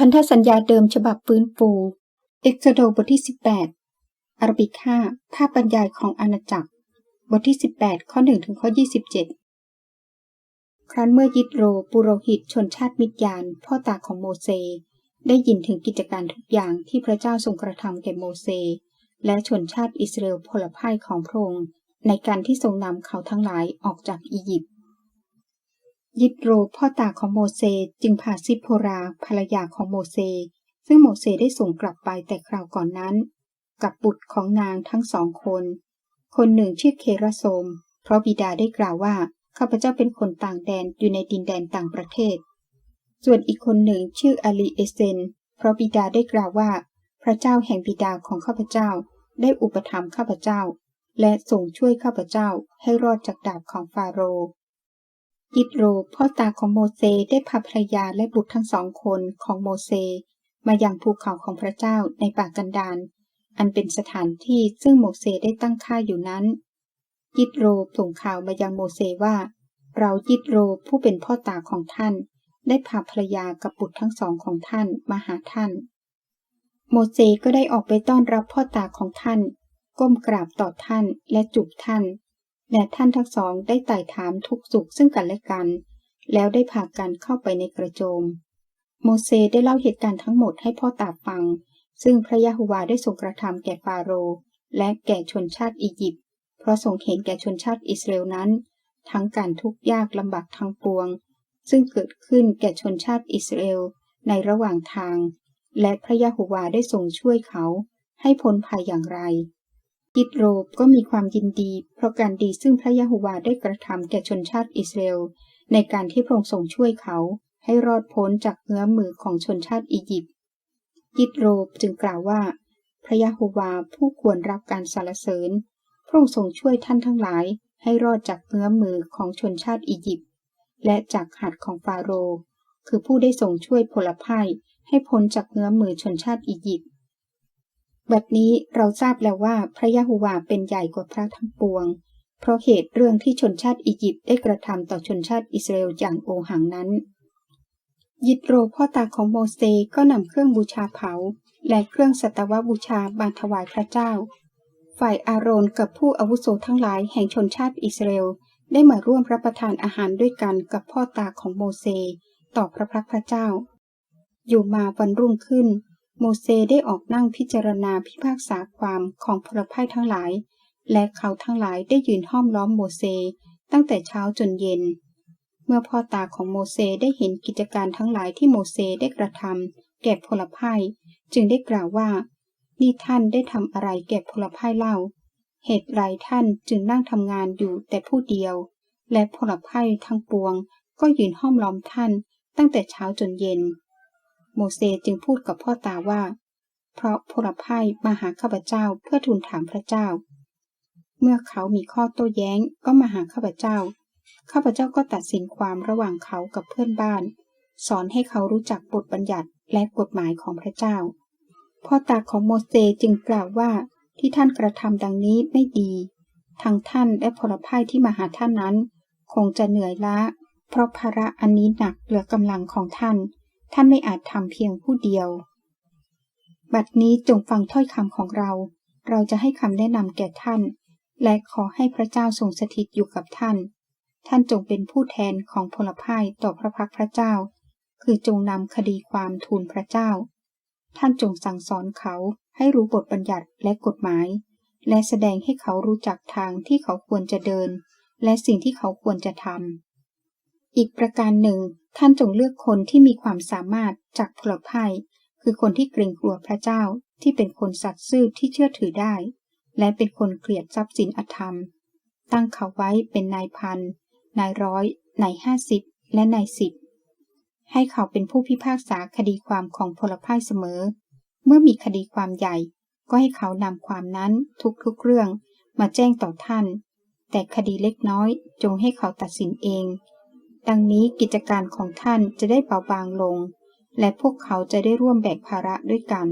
พันธสัญญาเดิมฉบับฟื้นฟูเอ็กโซโดบทที่ 18อารบิก5ภาพบรรยายของอาณาจักร บทที่ 18 ข้อ1ถึงข้อ 27 ครั้นเมื่อยิตโรปุโรหิตชนชาติมิตยาน พ่อตาของโมเส ได้ยินถึงกิจการทุกอย่างที่พระเจ้าทรงกระทำแก่โมเส และชนชาติอิสราเอลพลพ่ายของพระองค์ในการที่ทรงนำเขาทั้งหลายออกจากอียิปต์ ยิตโรพ่อตาของโมเสจึงพาซิปโพราภรรยาของโมเสซึ่งโมเสได้ส่งกลับไปแต่คราวก่อนนั้น กับบุตรของนางทั้งสองคน คนหนึ่งชื่อเคราโซมเพราะบิดาได้กล่าวว่าข้าพเจ้าเป็นคนต่างแดนอยู่ในดินแดนต่างประเทศ ส่วนอีกคนหนึ่งชื่ออาลีเอเซน เพราะบิดาได้กล่าวว่า พระเจ้าแห่งบิดาของข้าพเจ้าได้อุปถัมภ์ข้าพเจ้า และส่งช่วยข้าพเจ้าให้รอดจากดาบของฟาโรห์ ยิตโรพ่อตาของโมเสได้พาภรรยาและบุตรทั้งสองคนของโมเส มายังภูเขาของพระเจ้าในป่ากันดารอันเป็นสถานที่ซึ่งโมเสได้ตั้งค่ายอยู่นั้น ยิตโรส่งข่าวมายังโมเสว่า เรายิตโรผู้เป็นพ่อตาของท่าน ได้พาภรรยากับบุตรทั้งสองของท่านมาหาท่าน โมเสก็ได้ออกไปต้อนรับพ่อตาของท่าน ก้มกราบต่อท่านและจูบท่าน และท่านทั้งสองได้ไต่ถามทุกสุขซึ่งกันและกัน แล้วได้พากันเข้าไปในกระโจม โมเสได้เล่าเหตุการณ์ทั้งหมดให้พ่อตาฟัง ซึ่งพระยะโฮวาได้ทรงกระทำแก่ฟาโรห์และแก่ชนชาติอียิปต์เพราะทรงเห็นแก่ชนชาติอิสราเอลนั้น ทั้งการทุกข์ยากลำบากทั้งปวง ซึ่งเกิดขึ้นแก่ชนชาติอิสราเอลในระหว่างทาง และพระยะโฮวาได้ทรงช่วยเขาให้พ้นภัยอย่างไร ยิตโรบก็มีความยินดี เพราะการดีซึ่งพระยะโฮวาได้กระทำแก่ชนชาติอิสราเอลในการที่พระองค์ทรงช่วยเขา ให้รอดพ้นจากเงื้อมือของชนชาติอียิปต์ยิตโรบจึงกล่าวว่า พระยะโฮวาผู้ควรรับการสรรเสริญ พระองค์ทรงช่วยท่านทั้งหลาย ให้รอดจากเงื้อมือของชนชาติอียิปต์และจากหัดของฟาโรห์คือผู้ได้ทรงช่วยพลภัยให้พ้นจากเงื้อมือชนชาติอียิปต์ บัดนี้เราทราบแล้วว่าพระยะโฮวาเป็นใหญ่กว่าพระทั้งปวง เพราะเหตุเรื่องที่ชนชาติอียิปต์ได้กระทำต่อชนชาติอิสราเอลอย่างโอหังนั้น ยิตโรพ่อตาของโมเสก็นำเครื่องบูชาเผา และเครื่องสัตวบูชาบาถวายพระเจ้า ฝ่ายอาโรนกับผู้อาวุโสทั้งหลายแห่งชนชาติอิสราเอลได้มาร่วมรับประทานอาหารด้วยกันกับพ่อตาของโมเส ต่อพระพักพระเจ้า อยู่มาวันรุ่งขึ้น โมเสได้ออกนั่งพิจารณาพิพากษาความของพลพ่ายทั้งหลาย และเขาทั้งหลายได้ยืนห้อมล้อมโมเสตั้งแต่เช้าจนเย็น เมื่อพ่อตาของโมเสได้เห็นกิจการทั้งหลายที่โมเสได้กระทำแก่พลพ่ายจึงได้กล่าวว่า นี่ท่านได้ทำอะไรแก่พลพ่ายเล่า เหตุไรท่านจึงนั่งทำงานอยู่แต่ผู้เดียว และพลพ่ายทั้งปวง ก็ยืนห้อมล้อมท่านตั้งแต่เช้าจนเย็น โมเสสจึงพูดกับพ่อตาว่า เพราะพลภัยมาหาข้าพเจ้าเพื่อทูลถามพระเจ้า เมื่อเขามีข้อโต้แย้งก็มาหาข้าพเจ้า ข้าพเจ้าก็ตัดสินความระหว่างเขากับเพื่อนบ้าน สอนให้เขารู้จักบทบัญญัติและกฎหมายของพระเจ้า พ่อตาของโมเสสจึงกล่าวว่าที่ท่านกระทำดังนี้ไม่ดีทั้งท่านและพลภัยที่มาหาท่านนั้น คงจะเหนื่อยล้า เพราะภาระอันนี้หนักเหลือกำลังของท่าน ท่านไม่อาจทำเพียงผู้เดียว บัดนี้จงฟังถ้อยคำของเรา เราจะให้คำแนะนำแก่ท่าน และขอให้พระเจ้าทรงสถิตอยู่กับท่าน ท่านจงเป็นผู้แทนของพลพ่ายต่อพระพักพระเจ้า คือจงนำคดีความทูลพระเจ้า ท่านจงสั่งสอนเขาให้รู้บทบัญญัติและกฎหมาย และแสดงให้เขารู้จักทางที่เขาควรจะเดิน และสิ่งที่เขาควรจะทำ อีกประการหนึ่ง ท่านจงเลือกคนที่มีความสามารถจากพลภัย คือคนที่เกรงกลัวพระเจ้าที่เป็นคนสัตย์ซื่อที่เชื่อถือได้ และเป็นคนเกลียดทรัพย์สินอธรรม ตั้งเขาไว้เป็นนายพันนายร้อยนายห้าสิบและนายสิบให้เขาเป็นผู้พิพากษาคดีความของพลภัยเสมอ เมื่อมีคดีความใหญ่ ก็ให้เขานำความนั้นทุกๆเรื่องมาแจ้งต่อท่าน แต่คดีเล็กน้อยจงให้เขาตัดสินเอง ดังนี้กิจการของท่านจะได้เบาบางลง และพวกเขาจะได้ร่วมแบกภาระด้วยกัน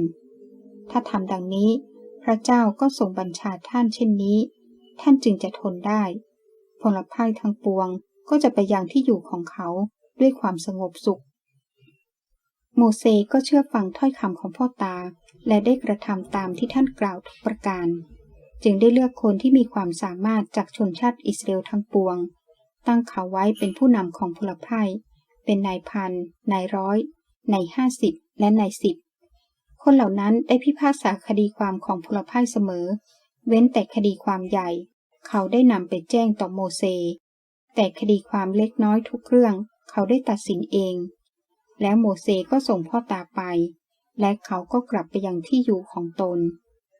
ถ้าทำดังนี้ พระเจ้าก็ทรงบัญชาท่านเช่นนี้ ท่านจึงจะทนได้พลภัยทั้งปวงก็จะไปยังที่อยู่ของเขาด้วยความสงบสุขโโมเสสก็เชื่อฟังถ้อยคำของพ่อตา และได้กระทำตามที่ท่านกล่าวทุกประการ จึงได้เลือกคนที่มีความสามารถจากชนชาติอิสราเอลทั้งปวง ตั้งเขาไว้เป็นผู้นำของพลพ่ายเป็นนายพัน นายร้อย นายห้าสิบ และนายสิบ คนเหล่านั้นได้พิพากษาคดีความของพลพ่ายเสมอ เว้นแต่คดีความใหญ่ เขาได้นำไปแจ้งต่อโมเสแต่คดีความเล็กน้อยทุกเรื่อง เขาได้ตัดสินเอง แล้วโมเสสก็ส่งพ่อตาไป และเขาก็กลับไปยังที่อยู่ของตน